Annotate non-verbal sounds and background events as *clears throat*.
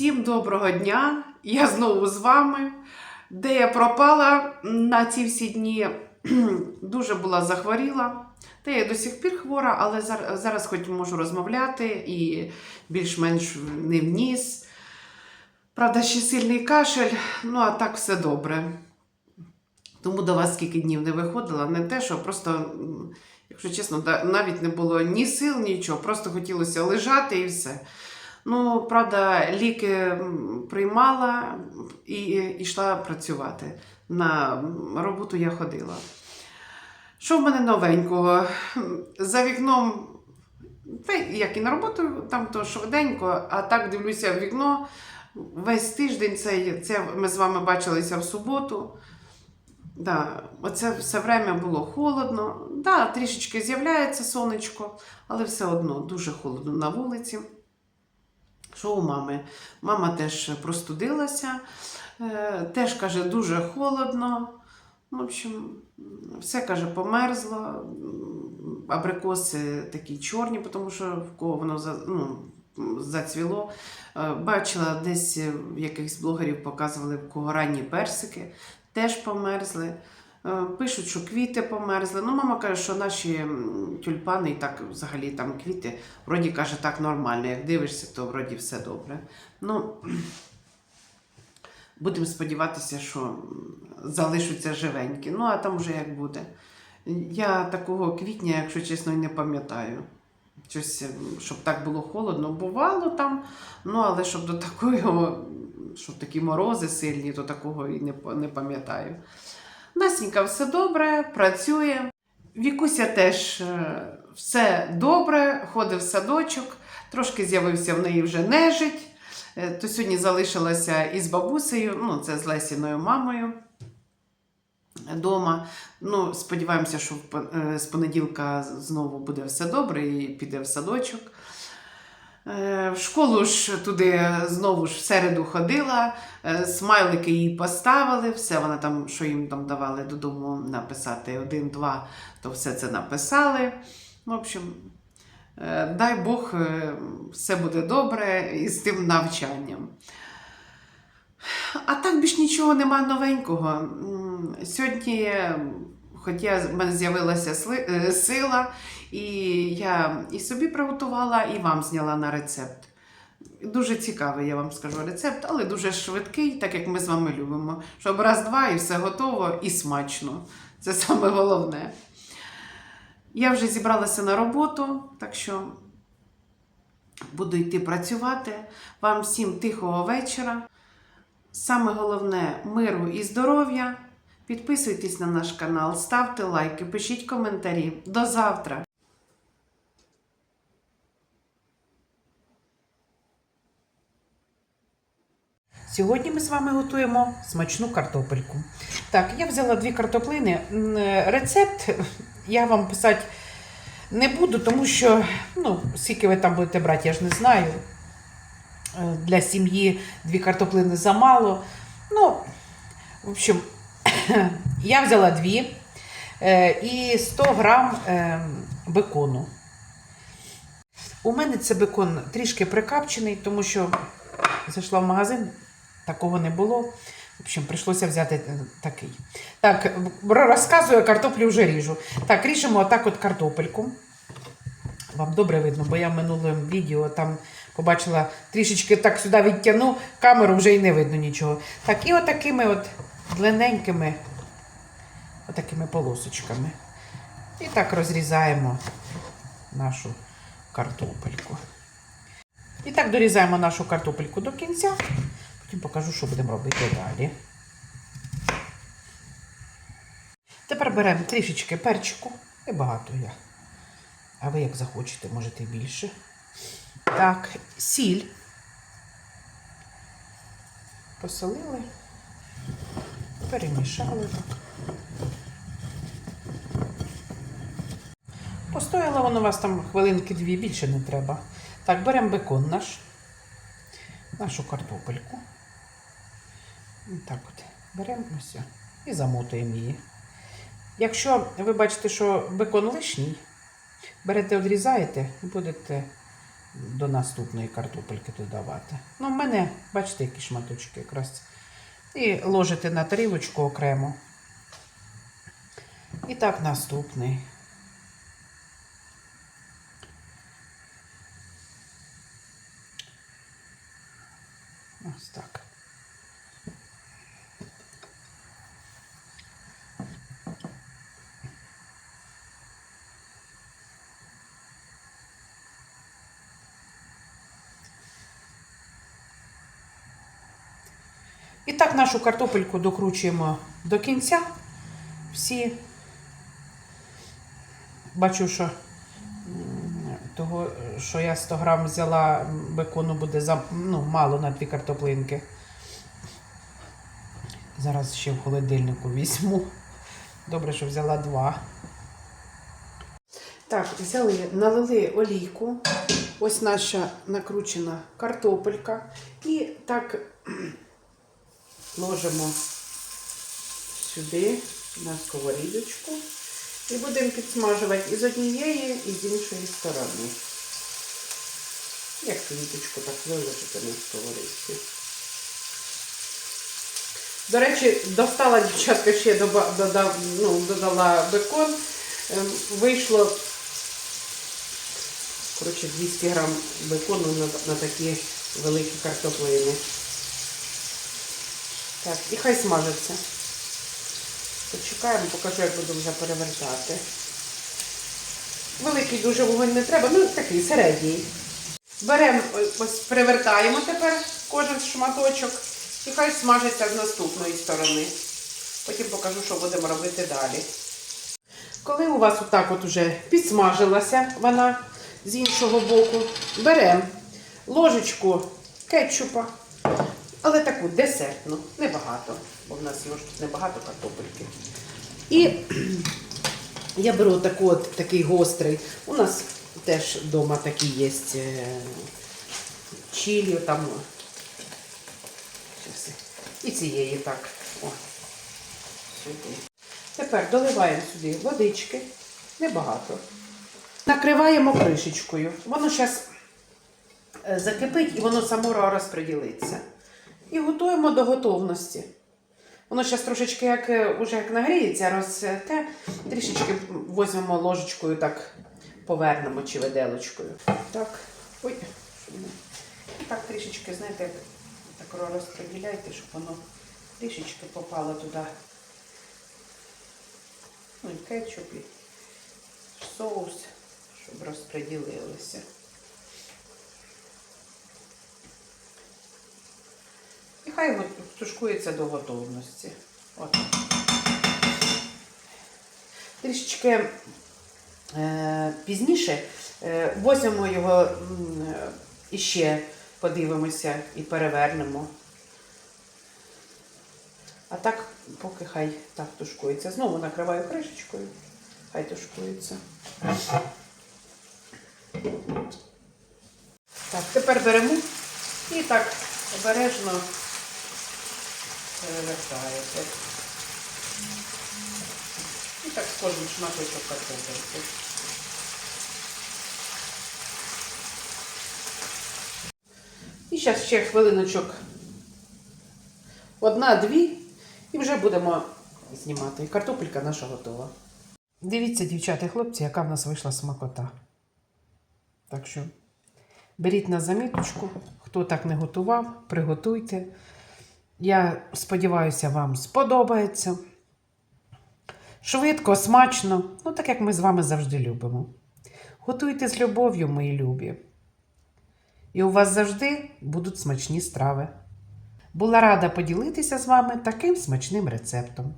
Всім доброго дня! Я знову з вами. Де я пропала на ці всі дні, *clears throat* дуже була захворіла. Та я до сих пір хвора, але зараз хоч можу розмовляти і більш-менш не вніс. Правда, ще сильний кашель, ну а так все добре. Тому до вас скільки днів не виходила, не те, що просто, якщо чесно, навіть не було ні сил, нічого, просто хотілося лежати і все. Ну, правда, ліки приймала і йшла працювати. На роботу я ходила. Що в мене новенького? За вікном, як і на роботу, там то швиденько, а так дивлюся в вікно. Весь тиждень це, це ми з вами бачилися в суботу. Да, оце все время було холодно. Да, трішечки з'являється сонечко, але все одно дуже холодно на вулиці. Що у мами? Мама теж простудилася, е, теж каже, дуже холодно. В общем, все каже, померзло. Абрикоси такі чорні, тому що в кого воно ну, зацвіло. Е, Бачила десь в якихось блогерів показували, в кого ранні персики, теж померзли. Е, Пишуть, що квіти померзли. Ну, мама каже, що наші тюльпани і так взагалі там квіти, вроді каже, так нормально. Як дивишся, то вроді все добре. Ну, *clears throat* будемо сподіватися, що залишаться живенькі. Ну, а там вже як буде. Я такого квітня, якщо чесно, не пам'ятаю. Щось, щоб так було холодно, бувало там, ну але щоб до такого, щоб такі морози сильні, то такого і не, не пам'ятаю. Настенька все добре, працює. Вікуся теж е, все добре, ходить в садочок, трошки з'явився в неї вже нежить. Е, То сьогодні залишилася із бабусею, ну це з Лесіною мамою вдома. Ну, сподіваємося, що е, з понеділка знову буде все добре і піде в садочок. Е, В школу ж туди знову ж в середу ходила, е, смайлики їй поставили, все вона там, що їм там давали додому написати один-два, то все це написали. В общем, е, дай Бог, все буде добре із тим навчанням. А так більш нічого немає новенького. Сьогодні, хоч я, в мене з'явилася е, сила, і я і собі приготувала, і вам зняла на рецепт. Дуже цікавий, я вам скажу рецепт, але дуже швидкий, так як ми з вами любимо. Щоб раз-два і все готово і смачно. Це саме головне. Я вже зібралася на роботу, так що буду йти працювати. Вам всім тихого вечора. Саме головне миру і здоров'я. Підписуйтесь на наш канал, ставте лайки, пишіть коментарі. До завтра! Сьогодні ми з вами готуємо смачну картопельку. Так, я взяла дві картоплини. Е, Рецепт я вам писати не буду, тому що ну, скільки ви там будете брати, я ж не знаю. Е, Для сім'ї дві картоплини замало. Ну, в общем, я взяла дві е, і 100 грам е, бекону. У мене це бекон трішки прикапчений, тому що зайшла в магазин, такого не було. В общем, прийшлося взяти е, такий. Так, розказую, картоплю вже ріжу. Так, ріжемо отак от картопельку. Вам добре видно, бо я в минулому відео там побачила трішечки так сюди відтягну, камеру вже й не видно нічого. Так, і отакими от длинненькими отакими полосочками. І так розрізаємо нашу картопельку. І так дорізаємо нашу картопельку до кінця. Потім покажу, що будемо робити далі. Тепер беремо трішечки перчику. Небагато я. А ви як захочете, можете більше. Так, сіль. Посолили, перемішали так. Постояло воно у вас там хвилинки дві, більше не треба. Так, беремо бекон наш, нашу картопельку. Так от беремо ось і замотуємо її. Якщо ви бачите, що бекон лишній, берете, відрізаєте і будете до наступної картопельки додавати. Ну, в мене, бачите, які шматочки якраз. І ложите на тарілочку окремо. І так наступний. Ось так. І так нашу картопельку докручуємо до кінця. Всі бачу, що того, що я 100 грам взяла бекону буде за, ну, мало на дві картоплинки. Зараз ще в холодильнику візьму. Добре, що взяла два. Так, взяли, налили олійку. Ось наша накручена картопелька. І так ложимо сюди на сковорідочку і будемо підсмажувати і з однієї, і з іншої сторони. Як квіточку так виложити на сковорідці. До речі, достала дівчатка ще додав, ну, додала бекон. Ем, Вийшло коротше, 200 грам бекону на, на такі великі картоплини. Так, і хай смажиться. Почекаємо, покажу, як буду вже перевертати. Великий дуже вогонь не треба, ну такий середній. Беремо, ось перевертаємо тепер кожен шматочок і хай смажиться з наступної сторони. Потім покажу, що будемо робити далі. Коли у вас отак от уже підсмажилася вона з іншого боку, беремо ложечку кетчупа, але таку десертну, небагато, бо в нас його ж небагато картопельки. І *clears throat* я беру таку от, такий гострий. У нас теж вдома такі є е, чилі там. І цієї так. О. Тепер доливаємо сюди водички, небагато. Накриваємо кришечкою. Воно зараз закипить і воно само розподілиться. І готуємо до готовності. Воно зараз трошечки як, е, уже як нагріється, розте, трішечки візьмемо ложечкою, так повернемо чи виделочкою. Так, ой. І так трішечки, знаєте, так розподіляйте, щоб воно трішечки попало туди. Ну і кетчуп, і соус, щоб розподілилося. І хай воно тушкується до готовності. От. Трішечки е, пізніше е, возьмемо його іще подивимося і перевернемо. А так, поки хай так тушкується. Знову накриваю кришечкою, хай тушкується. Так, тепер беремо і так обережно перевертаєте. І так з кожним шматочок картопельки. І зараз ще хвилиночок. Одна-дві, і вже будемо знімати. Картопелька наша готова. Дивіться, дівчата і хлопці, яка в нас вийшла смакота. Так що беріть на заміточку, хто так не готував, приготуйте. Я сподіваюся, вам сподобається. Швидко, смачно, ну так як ми з вами завжди любимо. Готуйте з любов'ю, мої любі. І у вас завжди будуть смачні страви. Була рада поділитися з вами таким смачним рецептом.